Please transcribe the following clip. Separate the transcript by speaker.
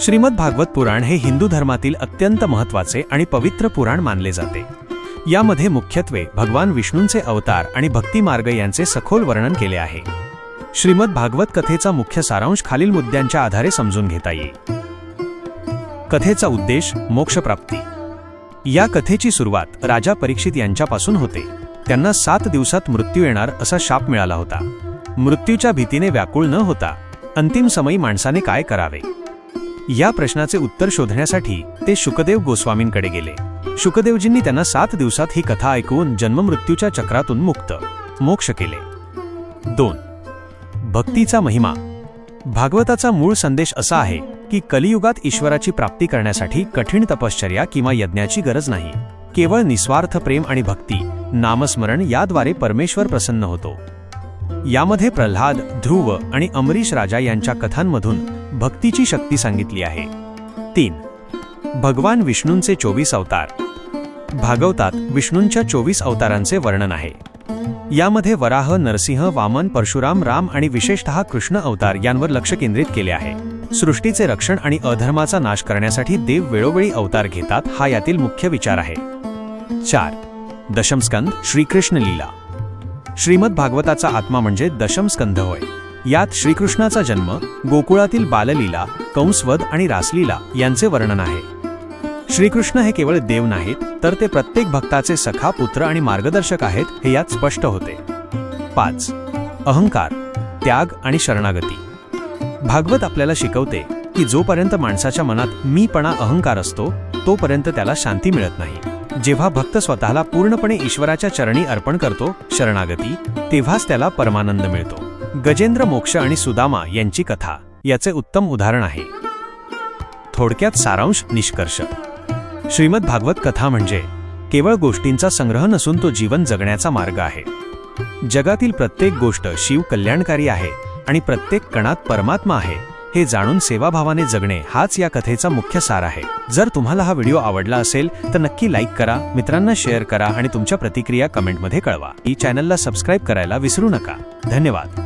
Speaker 1: श्रीमद भागवत पुराण हे हिंदू धर्मातील अत्यंत महत्त्वाचे आणि पवित्र पुराण मानले जाते. यामध्ये मुख्यत्वे भगवान विष्णूंचे अवतार आणि भक्ती मार्ग यांचे सखोल वर्णन केले आहे. श्रीमद भागवत कथेचा मुख्य सारांश खालील मुद्द्यांच्या आधारे समजून घेता येईल. कथेचा उद्देश मोक्षप्राप्ती. या कथेची सुरुवात राजा परीक्षित यांच्यापासून होते. त्यांना सात दिवसात मृत्यू येणार असा शाप मिळाला होता. मृत्यूच्या भीतीने व्याकुळ न होता अंतिम समयी माणसाने काय करावे? या प्रश्नाचे उत्तर शोधण्यासाठी ते शुकदेव गोस्वामींकडे गेले. शुकदेवजींनी त्यांना सात दिवसात ही कथा ऐकवून जन्ममृत्यूच्या चक्रातून मुक्त मोक्ष केले. दोन. भक्तीचा महिमा. भागवताचा मूळ संदेश असा आहे की कलियुगात ईश्वराची प्राप्ती करण्यासाठी कठीण तपश्चर्या किंवा यज्ञाची गरज नाही. केवळ निस्वार्थ प्रेम आणि भक्ती नामस्मरण याद्वारे परमेश्वर प्रसन्न होतो. यामध्ये प्रल्हाद ध्रुव आणि अमरीश राजा यांच्या कथांमधून भक्तीची शक्ती सांगितली आहे. तीन. भगवान विष्णूंचे चोवीस अवतार. भागवतात विष्णूंच्या चोवीस अवतारांचे वर्णन आहे. यामध्ये वराह नरसिंह वामन परशुराम राम आणि विशेषतः कृष्ण अवतार यांवर लक्ष केंद्रित केले आहे. सृष्टीचे रक्षण आणि अधर्माचा नाश करण्यासाठी देव वेळोवेळी अवतार घेतात हा यातील मुख्य विचार आहे. चार. दशमस्कंद श्रीकृष्ण लीला. श्रीमद भागवताचा आत्मा म्हणजे दशम स्कंध होय. यात श्रीकृष्णाचा जन्म गोकुळातील बाललीला कंसवध आणि रासलीला यांचे वर्णन आहे. श्रीकृष्ण हे केवळ देव नाहीत तर ते प्रत्येक भक्ताचे सखा पुत्र आणि मार्गदर्शक आहेत हे यात स्पष्ट होते. पाच. अहंकार त्याग आणि शरणागती. भागवत आपल्याला शिकवते की जोपर्यंत माणसाच्या मनात मीपणा अहंकार असतो तोपर्यंत त्याला शांती मिळत नाही. जेव्हा भक्त स्वतःला पूर्णपणे ईश्वराच्या चरणी अर्पण करतो शरणागती तेव्हाच त्याला परमानंद मिळतो. गजेंद्र मोक्ष आणि सुदामा यांची कथा याचे उत्तम उदाहरण आहे. थोडक्यात सारांश निष्कर्ष. श्रीमद भागवत कथा म्हणजे केवळ गोष्टींचा संग्रह नसून तो जीवन जगण्याचा मार्ग आहे. जगातील प्रत्येक गोष्ट शिव कल्याणकारी आहे आणि प्रत्येक कणात परमात्मा आहे. हे जाणून सेवाभावाने जगणे हाच या कथेचा मुख्य सार आहे. जर तुम्हाला हा व्हिडिओ आवडला असेल तर नक्की लाईक करा मित्रांना शेअर करा आणि तुमच्या प्रतिक्रिया कमेंटमध्ये कळवा. ई चॅनलला सबस्क्राईब करायला विसरू नका. धन्यवाद.